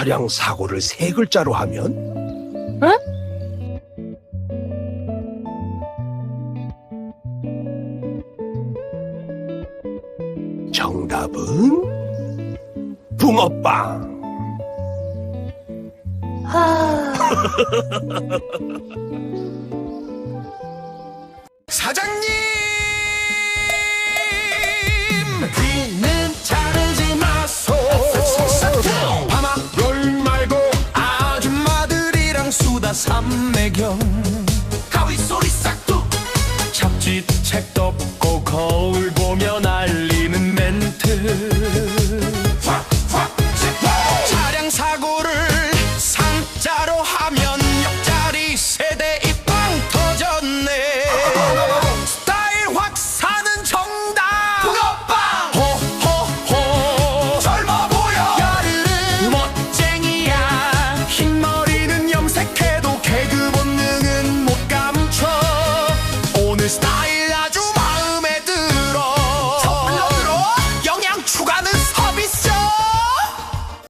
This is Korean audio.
차량 사고를 세 글자로 하면? 정답은 붕어빵. 아, 사장님! 네 바다 삼매경 가위 소리 싹둑. 잡지 책도 없고 거울